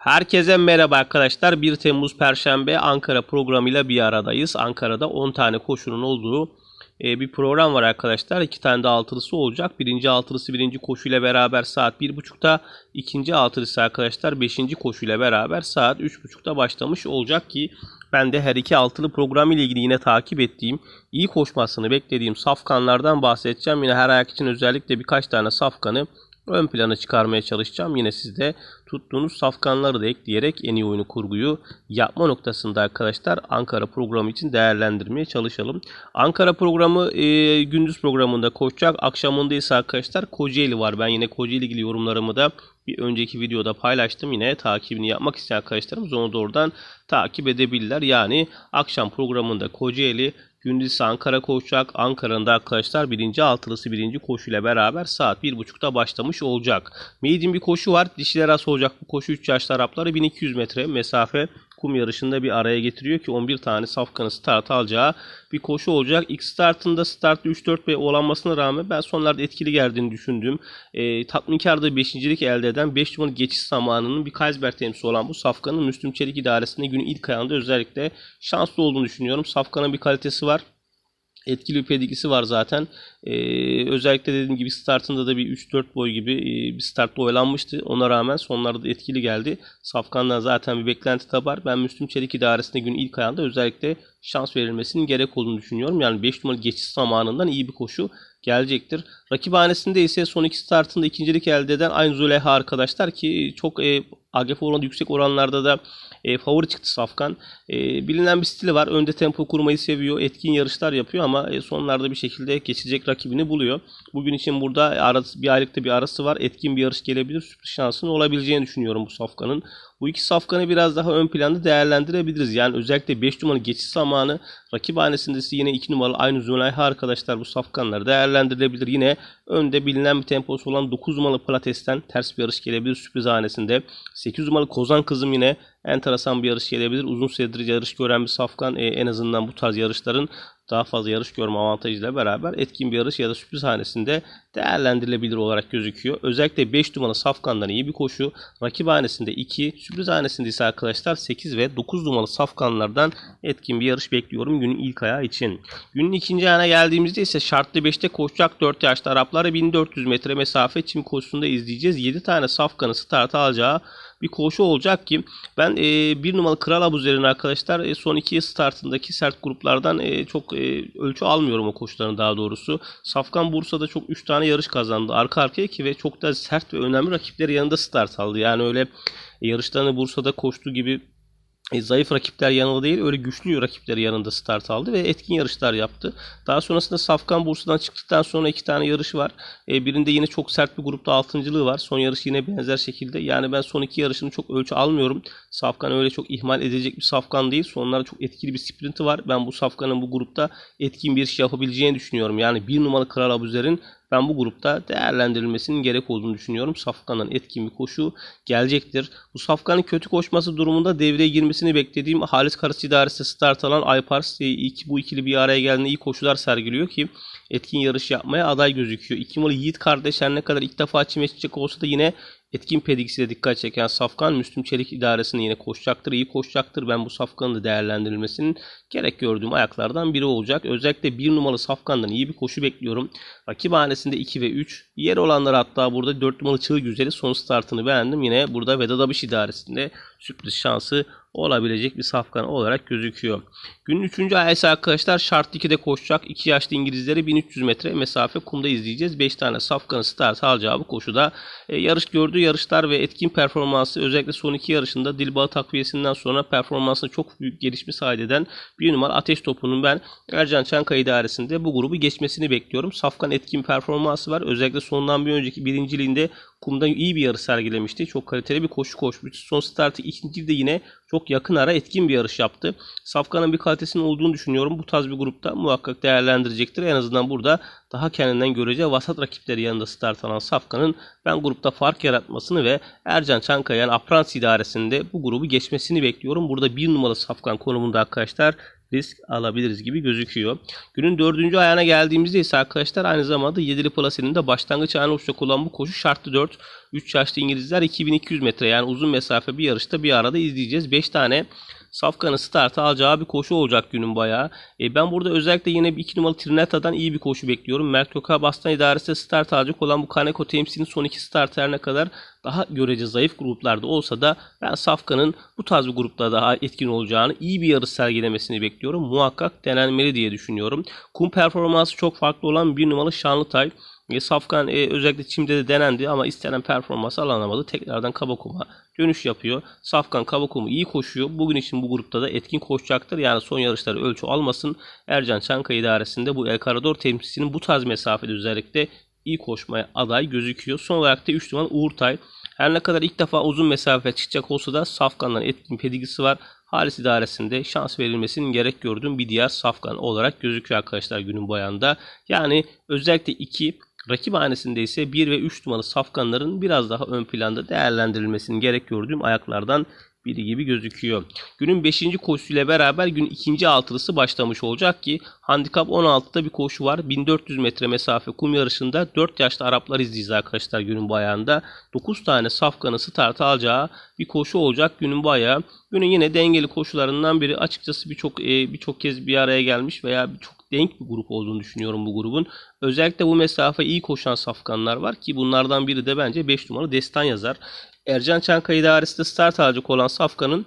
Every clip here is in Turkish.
Herkese merhaba arkadaşlar. 1 Temmuz Perşembe Ankara programıyla bir aradayız. Ankara'da 10 tane koşunun olduğu e, bir program var arkadaşlar. İki tane de altılısı olacak. Birinci altılısı birinci koşuyla beraber saat 1.30'da. ikinci altılısı arkadaşlar 5. koşuyla beraber saat 3.30'da başlamış olacak ki ben de her iki altılı program ile ilgili yine takip ettiğim, iyi koşmasını beklediğim safkanlardan bahsedeceğim. Yine her ayak için özellikle birkaç tane safkanı ön plana çıkarmaya çalışacağım. Yine siz de tuttuğunuz safkanları da ekleyerek en iyi oyunu kurguyu yapma noktasında arkadaşlar Ankara programı için değerlendirmeye çalışalım. Ankara programı e, gündüz programında koşacak. Akşamında ise arkadaşlar Kocaeli var. Ben yine Kocaeli ilgili yorumlarımı da bir önceki videoda paylaştım. Yine takibini yapmak isteyen arkadaşlarımız onu da oradan takip edebilirler. Yani akşam programında Kocaeli Gündüz Ankara koşacak. Ankara'nın da arkadaşlar birinci altılısı birinci koşuyla beraber saat 1.30'da başlamış olacak. Maiden bir koşu var. Dişiler arası olacak bu koşu 3 yaşlı Arapları 1200 metre mesafe kum yarışında bir araya getiriyor ki 11 tane safkanı start alacağı bir koşu olacak. İlk startında start 3-4 ve olanmasına rağmen ben sonlarda etkili geldiğini düşündüm. E, tatminkarda 5. elde eden 5 numaralı geçiş zamanının bir Kaysberg temsilcisi olan bu safkanın Müslüm Çelik idaresinde günün ilk ayında özellikle şanslı olduğunu düşünüyorum. Safkanın bir kalitesi var etkili bir pedikisi var zaten. Ee, özellikle dediğim gibi startında da bir 3-4 boy gibi e, bir startta oyalanmıştı. Ona rağmen sonlarda da etkili geldi. Safkan'dan zaten bir beklenti de. Ben Müslüm Çelik idaresinde günün ilk ayında özellikle şans verilmesinin gerek olduğunu düşünüyorum. Yani 5 numaralı geçiş zamanından iyi bir koşu gelecektir. Rakiphanesinde ise son iki startında ikincilik elde eden aynı Züleyha arkadaşlar ki çok e, AGF oranı yüksek oranlarda da e, favori çıktı Safkan. E, bilinen bir stili var. Önde tempo kurmayı seviyor. Etkin yarışlar yapıyor ama e, sonlarda bir şekilde geçecek rakibini buluyor. Bugün için burada arası, bir aylıkta bir arası var. Etkin bir yarış gelebilir. Sürpriz şansının olabileceğini düşünüyorum bu Safkan'ın. Bu iki safkanı biraz daha ön planda değerlendirebiliriz. Yani özellikle 5 numaralı geçiş zamanı rakip hanesinde yine 2 numaralı aynı Zunayha arkadaşlar bu safkanları değerlendirilebilir. Yine önde bilinen bir temposu olan 9 numaralı Plates'ten ters bir yarış gelebilir sürpriz hanesinde. 8 numaralı Kozan Kızım yine enteresan bir yarış gelebilir. Uzun süredir yarış gören bir safkan e, en azından bu tarz yarışların daha fazla yarış görme avantajıyla beraber etkin bir yarış ya da sürpriz hanesinde değerlendirilebilir olarak gözüküyor. Özellikle 5 numaralı safkandan iyi bir koşu. Rakip hanesinde 2, sürpriz hanesinde ise arkadaşlar 8 ve 9 numaralı safkanlardan etkin bir yarış bekliyorum günün ilk ayağı için. Günün ikinci ayağına geldiğimizde ise şartlı 5'te koşacak 4 yaşlı Arapları 1400 metre mesafe çim koşusunda izleyeceğiz. 7 tane safkanı start alacağı bir koşu olacak ki ben e, bir numaralı Kral Abuzerin arkadaşlar e, son iki startındaki sert gruplardan e, çok e, ölçü almıyorum o koşuların daha doğrusu. Safkan Bursa'da çok 3 tane yarış kazandı arka arkaya ki ve çok da sert ve önemli rakipleri yanında start aldı. Yani öyle yarışlarını Bursa'da koştuğu gibi e, zayıf rakipler yanında değil öyle güçlü rakipleri yanında start aldı ve etkin yarışlar yaptı. Daha sonrasında Safkan Bursa'dan çıktıktan sonra iki tane yarış var. E, birinde yine çok sert bir grupta altıncılığı var. Son yarış yine benzer şekilde. Yani ben son iki yarışını çok ölçü almıyorum. Safkan öyle çok ihmal edilecek bir Safkan değil. Sonlarda çok etkili bir sprinti var. Ben bu Safkan'ın bu grupta etkin bir iş yapabileceğini düşünüyorum. Yani bir numaralı Kral Abuzer'in ben bu grupta değerlendirilmesinin gerek olduğunu düşünüyorum. Safkan'ın etkin bir koşu gelecektir. Bu Safkan'ın kötü koşması durumunda devreye girmesini beklediğim Halis Karası idaresi start alan Aypars e, bu ikili bir araya geldiğinde iyi koşular sergiliyor ki etkin yarış yapmaya aday gözüküyor. İki numaralı Yiğit kardeş her ne kadar ilk defa çime olsa da yine etkin pedikisiyle dikkat çeken Safkan Müslüm Çelik idaresinde yine koşacaktır. iyi koşacaktır. Ben bu Safkan'ın da değerlendirilmesinin gerek gördüğüm ayaklardan biri olacak. Özellikle bir numaralı Safkan'dan iyi bir koşu bekliyorum. Rakip hanesinde 2 ve 3. Yer olanlar hatta burada 4 numaralı Çığ Güzeli son startını beğendim. Yine burada Vedat Abış idaresinde sürpriz şansı olabilecek bir safkan olarak gözüküyor. Günün 3. ayesi arkadaşlar şart 2'de koşacak. 2 yaşlı İngilizleri 1300 metre mesafe kumda izleyeceğiz. 5 tane safkanı start alacağı bu koşuda e, yarış gördüğü yarışlar ve etkin performansı özellikle son iki yarışında Dilbağı takviyesinden sonra performansına çok büyük gelişme kaydeden bir numara ateş topunun ben Ercan Çankaya idaresinde bu grubu geçmesini bekliyorum. Safkan etkin performansı var. Özellikle sondan bir önceki birinciliğinde kumda iyi bir yarış sergilemişti. Çok kaliteli bir koşu koşmuş. Son startı ikinci de yine çok yakın ara etkin bir yarış yaptı. Safkan'ın bir kalitesinin olduğunu düşünüyorum. Bu tarz bir grupta muhakkak değerlendirecektir. En azından burada daha kendinden göreceği vasat rakipleri yanında start alan Safkan'ın ben grupta fark yaratmasını ve Ercan Çankaya'nın Aprans idaresinde bu grubu geçmesini bekliyorum. Burada bir numaralı Safkan konumunda arkadaşlar risk alabiliriz gibi gözüküyor. Günün dördüncü ayağına geldiğimizde ise arkadaşlar aynı zamanda 7'li plasenin de başlangıç ayağına olan bu koşu şartlı 4. 3 yaşlı İngilizler 2200 metre yani uzun mesafe bir yarışta bir arada izleyeceğiz. 5 tane Safkan'ın startı alacağı bir koşu olacak günün bayağı. E, ben burada özellikle yine bir 2 numaralı Trineta'dan iyi bir koşu bekliyorum. Mert Gökhan Bastan idaresi start alacak olan bu Kaneko temsilinin son iki starterine kadar daha görece zayıf gruplarda olsa da ben Safkan'ın bu tarz bir grupta daha etkin olacağını, iyi bir yarış sergilemesini bekliyorum. Muhakkak denenmeli diye düşünüyorum. Kum performansı çok farklı olan bir numaralı Şanlıtay. E, Safkan e, özellikle Çim'de de denendi ama istenen performansı alınamadı. Tekrardan Kabakum'a dönüş yapıyor. Safkan Kabakum'u iyi koşuyor. Bugün için bu grupta da etkin koşacaktır. Yani son yarışları ölçü almasın. Ercan Çanka idaresinde bu El Carador temsilcisinin bu tarz mesafede özellikle iyi koşmaya aday gözüküyor. Son olarak da 3 numaralı Uğurtay. Her ne kadar ilk defa uzun mesafe çıkacak olsa da Safkan'dan etkin pedigisi var. Halis idaresinde şans verilmesinin gerek gördüğüm bir diğer Safkan olarak gözüküyor arkadaşlar günün boyanda. Yani özellikle 2 Rakip hanesinde ise 1 ve 3 numaralı safkanların biraz daha ön planda değerlendirilmesinin gerek gördüğüm ayaklardan biri gibi gözüküyor. Günün 5. koşusuyla beraber gün 2. altılısı başlamış olacak ki handikap 16'da bir koşu var. 1400 metre mesafe kum yarışında 4 yaşlı Araplar izleyeceğiz arkadaşlar günün bayağında. 9 tane safkanı start alacağı bir koşu olacak günün bayağı. Günün yine dengeli koşularından biri açıkçası birçok e, birçok kez bir araya gelmiş veya birçok denk bir grup olduğunu düşünüyorum bu grubun. Özellikle bu mesafe iyi koşan safkanlar var ki bunlardan biri de bence 5 numaralı Destan yazar. Ercan Çankaya idaresinde start alacak olan Safkan'ın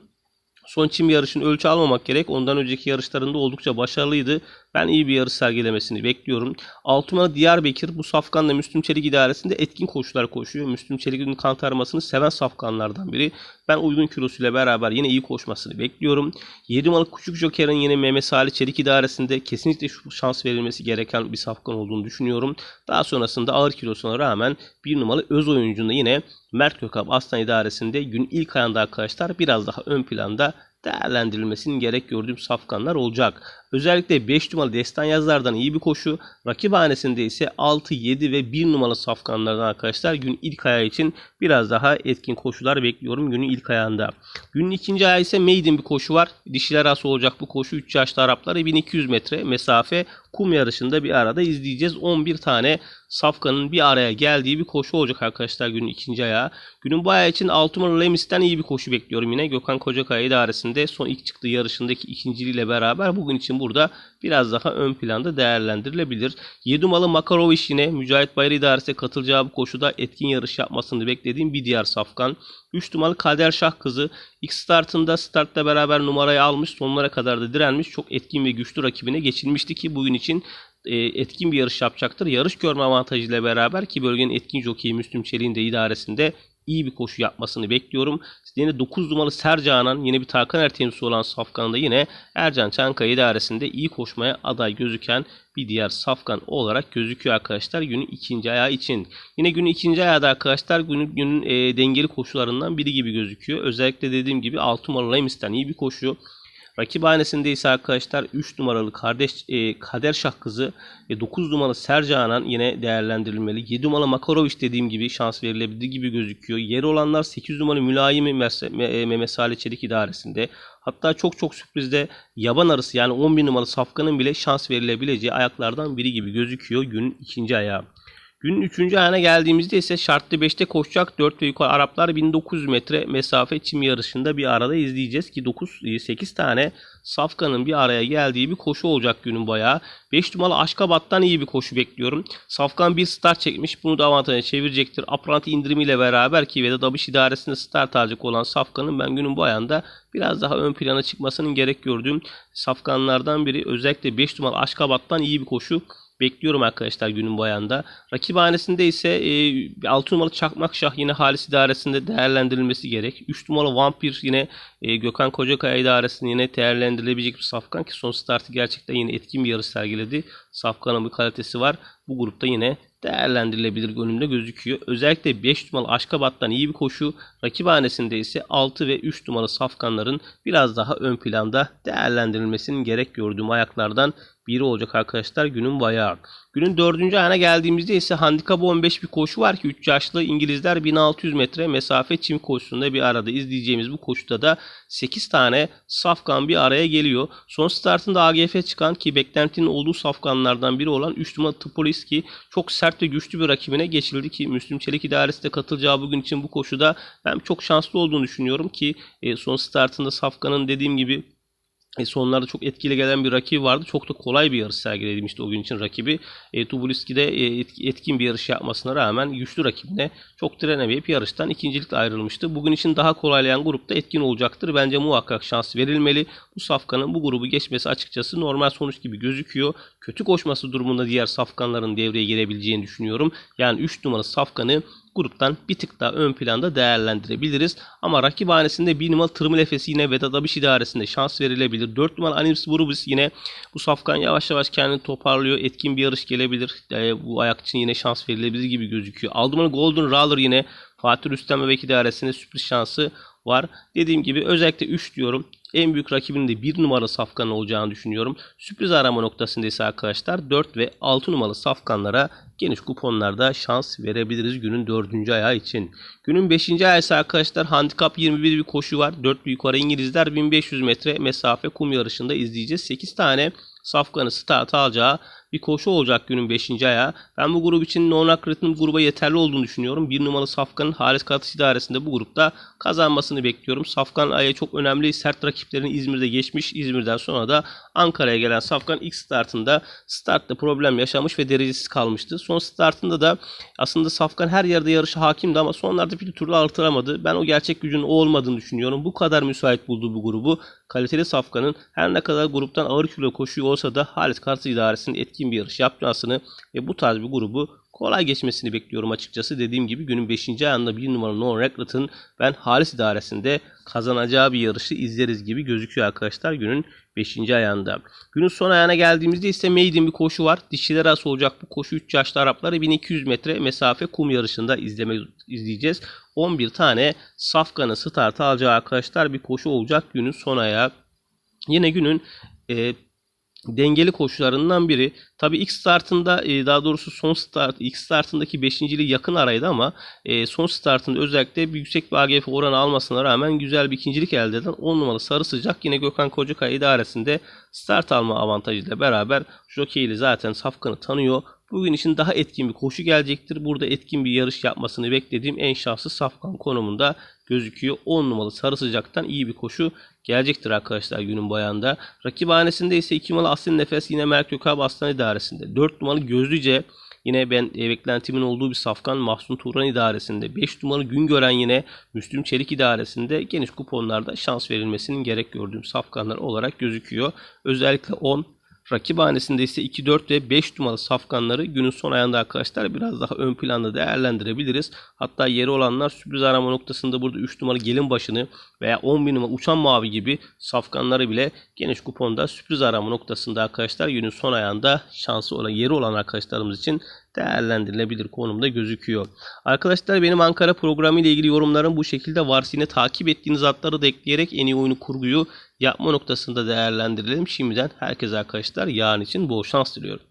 son çim yarışını ölçü almamak gerek. Ondan önceki yarışlarında oldukça başarılıydı. Ben iyi bir yarış sergilemesini bekliyorum. Altıma Diyarbakır bu safkanla Müslüm Çelik idaresinde etkin koşular koşuyor. Müslüm Çelik'in kantarmasını seven safkanlardan biri. Ben uygun kilosuyla beraber yine iyi koşmasını bekliyorum. 7 numaralı Küçük Joker'in yine Mehmet Salih Çelik idaresinde kesinlikle şans verilmesi gereken bir safkan olduğunu düşünüyorum. Daha sonrasında ağır kilosuna rağmen bir numaralı öz oyuncunda yine Mert Gökap Aslan idaresinde gün ilk ayında arkadaşlar biraz daha ön planda değerlendirilmesinin gerek gördüğüm safkanlar olacak. Özellikle 5 numaralı destan yazlardan iyi bir koşu. Rakip hanesinde ise 6, 7 ve 1 numaralı safkanlardan arkadaşlar gün ilk ayağı için biraz daha etkin koşular bekliyorum günün ilk ayağında. Günün ikinci ayağı ise maiden bir koşu var. Dişiler arası olacak bu koşu 3 yaşlı Arapları 1200 metre mesafe kum yarışında bir arada izleyeceğiz. 11 tane safkanın bir araya geldiği bir koşu olacak arkadaşlar günün ikinci ayağı. Günün bu ayağı için 6 numaralı Lemis'ten iyi bir koşu bekliyorum yine. Gökhan Kocakaya idaresinde son ilk çıktığı yarışındaki ikinciliğiyle beraber bugün için burada biraz daha ön planda değerlendirilebilir. 7 numaralı Makarovic yine Mücahit Bayır idaresine katılacağı bu koşuda etkin yarış yapmasını beklediğim bir diğer safkan. 3 numaralı Kader Şah kızı ilk startında startla beraber numarayı almış sonlara kadar da direnmiş çok etkin ve güçlü rakibine geçilmişti ki bugün için etkin bir yarış yapacaktır. Yarış görme avantajıyla beraber ki bölgenin etkin jokeyi Müslüm Çelik'in de idaresinde iyi bir koşu yapmasını bekliyorum. Yine 9 numaralı Sercanan yine bir Tarkan Ertemsi olan Safkan'da yine Ercan Çankaya idaresinde iyi koşmaya aday gözüken bir diğer Safkan olarak gözüküyor arkadaşlar günün ikinci ayağı için. Yine günün ikinci ayağı da arkadaşlar günün, günün e, dengeli koşularından biri gibi gözüküyor. Özellikle dediğim gibi 6 numaralı Lemis'ten iyi bir koşu. Rakip hanesinde ise arkadaşlar 3 numaralı kardeş e, Kader Şah kızı ve 9 numaralı Sercanan yine değerlendirilmeli. 7 numaralı Makaroviç dediğim gibi şans verilebildiği gibi gözüküyor. Yeri olanlar 8 numaralı Mülayimi Mehmet Salih Çelik idaresinde. Hatta çok çok sürprizde yaban arısı yani 11 numaralı Safkan'ın bile şans verilebileceği ayaklardan biri gibi gözüküyor günün ikinci ayağı. Günün 3. ayağına geldiğimizde ise şartlı 5'te koşacak 4 ve yukarı Araplar 1900 metre mesafe çim yarışında bir arada izleyeceğiz ki 9 8 e, tane Safkan'ın bir araya geldiği bir koşu olacak günün bayağı. 5 numaralı Aşkabat'tan iyi bir koşu bekliyorum. Safkan bir start çekmiş. Bunu da avantaja çevirecektir. Apranti indirimiyle beraber ki ve de Dabış idaresinde start alacak olan Safkan'ın ben günün bu ayağında biraz daha ön plana çıkmasının gerek gördüğüm Safkanlardan biri. Özellikle 5 numaralı Aşkabat'tan iyi bir koşu bekliyorum arkadaşlar günün boyanda. Rakip hanesinde ise e, 6 numaralı Çakmak Şah yine Halis idaresinde değerlendirilmesi gerek. 3 numaralı Vampir yine e, Gökhan Kocakaya idaresinde yine değerlendirilebilecek bir safkan ki son startı gerçekten yine etkin bir yarış sergiledi. Safkanın bir kalitesi var. Bu grupta yine değerlendirilebilir görünümde gözüküyor. Özellikle 5 numaralı Aşkabat'tan iyi bir koşu. Rakip hanesinde ise 6 ve 3 numaralı safkanların biraz daha ön planda değerlendirilmesinin gerek gördüğüm ayaklardan biri olacak arkadaşlar günün bayağı. Günün dördüncü ayağına geldiğimizde ise handikap 15 bir koşu var ki 3 yaşlı İngilizler 1600 metre mesafe çim koşusunda bir arada izleyeceğimiz bu koşuda da 8 tane safkan bir araya geliyor. Son startında AGF çıkan ki beklentinin olduğu safkanlardan biri olan 3 numaralı Tupolis ki çok sert ve güçlü bir rakibine geçildi ki Müslüm Çelik idaresi de katılacağı bugün için bu koşuda ben çok şanslı olduğunu düşünüyorum ki e, son startında safkanın dediğim gibi e, sonlarda çok etkili gelen bir rakibi vardı. Çok da kolay bir yarış sergilemişti o gün için rakibi. E, Tubuliski de e, etki- etkin bir yarış yapmasına rağmen güçlü rakibine çok direnemeyip yarıştan ikincilikle ayrılmıştı. Bugün için daha kolaylayan grupta etkin olacaktır. Bence muhakkak şans verilmeli. Bu safkanın bu grubu geçmesi açıkçası normal sonuç gibi gözüküyor. Kötü koşması durumunda diğer safkanların devreye girebileceğini düşünüyorum. Yani 3 numaralı safkanı gruptan bir tık daha ön planda değerlendirebiliriz. Ama rakip hanesinde 1 numaralı Tırmıl Efes'i yine Vedat Abiş idaresinde şans verilebilir. 4 numaralı Anims Burubis yine bu safkan yavaş yavaş kendini toparlıyor. Etkin bir yarış gelebilir. Ee, bu ayak için yine şans verilebilir gibi gözüküyor. Aldıman Golden Roller yine Fatih Rüstem Bebek idaresinde sürpriz şansı var. Dediğim gibi özellikle 3 diyorum. En büyük rakibinin de 1 numaralı safkan olacağını düşünüyorum. Sürpriz arama noktasında ise arkadaşlar 4 ve 6 numaralı safkanlara geniş kuponlarda şans verebiliriz günün 4. ayağı için. Günün 5. ayağı ise arkadaşlar handikap 21 bir koşu var. 4 büyük yukarı İngilizler 1500 metre mesafe kum yarışında izleyeceğiz. 8 tane safkanı start alacağı bir koşu olacak günün 5. ayağı. Ben bu grup için non Ritim gruba yeterli olduğunu düşünüyorum. Bir numaralı Safkan'ın Halis Katış idaresinde bu grupta kazanmasını bekliyorum. Safkan aya çok önemli sert rakiplerini İzmir'de geçmiş. İzmir'den sonra da Ankara'ya gelen Safkan ilk startında startta problem yaşamış ve derecesiz kalmıştı. Son startında da aslında Safkan her yerde yarışa hakimdi ama sonlarda bir türlü artıramadı. Ben o gerçek gücün o olmadığını düşünüyorum. Bu kadar müsait bulduğu bu grubu kaliteli Safkan'ın her ne kadar gruptan ağır kilo koşuyor olsa da Halis Kartı idaresinin etkin bir yarış yapmasını ve bu tarz bir grubu kolay geçmesini bekliyorum açıkçası. Dediğim gibi günün 5. ayında bir numaralı Non Recruit'ın ben Halis idaresinde kazanacağı bir yarışı izleriz gibi gözüküyor arkadaşlar günün 5. ayağında. Günün son ayağına geldiğimizde ise maiden bir koşu var. Dişiler arası olacak bu koşu 3 yaşlı Arapları 1200 metre mesafe kum yarışında izleme, izleyeceğiz. 11 tane safkanı start alacağı arkadaşlar bir koşu olacak günün son ayağı. Yine günün e, dengeli koşularından biri. Tabii ilk startında e, daha doğrusu son start ilk startındaki 5.liği yakın araydı ama e, son startında özellikle bir yüksek bir AGF oranı almasına rağmen güzel bir ikincilik elde eden 10 numaralı sarı sıcak yine Gökhan Kocakaya idaresinde start alma avantajıyla beraber Jockey'li zaten safkanı tanıyor. Bugün için daha etkin bir koşu gelecektir. Burada etkin bir yarış yapmasını beklediğim en şanslı safkan konumunda gözüküyor. 10 numaralı sarı sıcaktan iyi bir koşu gelecektir arkadaşlar günün bayanda. Rakibhanesinde ise 2 numaralı Aslin Nefes yine Merk Gökhan Aslan idaresinde. 4 numaralı Gözlüce Yine ben e, beklentimin olduğu bir safkan Mahsun Turan idaresinde. 5 numaralı Güngören yine Müslüm Çelik idaresinde geniş kuponlarda şans verilmesinin gerek gördüğüm safkanlar olarak gözüküyor. Özellikle 10, Rakibhanesinde ise 2, 4 ve 5 numaralı safkanları günün son ayında arkadaşlar biraz daha ön planda değerlendirebiliriz. Hatta yeri olanlar sürpriz arama noktasında burada 3 numaralı gelin başını veya 11 numaralı uçan mavi gibi safkanları bile geniş kuponda sürpriz arama noktasında arkadaşlar günün son ayağında şansı olan yeri olan arkadaşlarımız için değerlendirilebilir konumda gözüküyor. Arkadaşlar benim Ankara programı ile ilgili yorumlarım bu şekilde varsa yine takip ettiğiniz atları da ekleyerek en iyi oyunu kurguyu yapma noktasında değerlendirelim. Şimdiden herkese arkadaşlar yarın için bol şans diliyorum.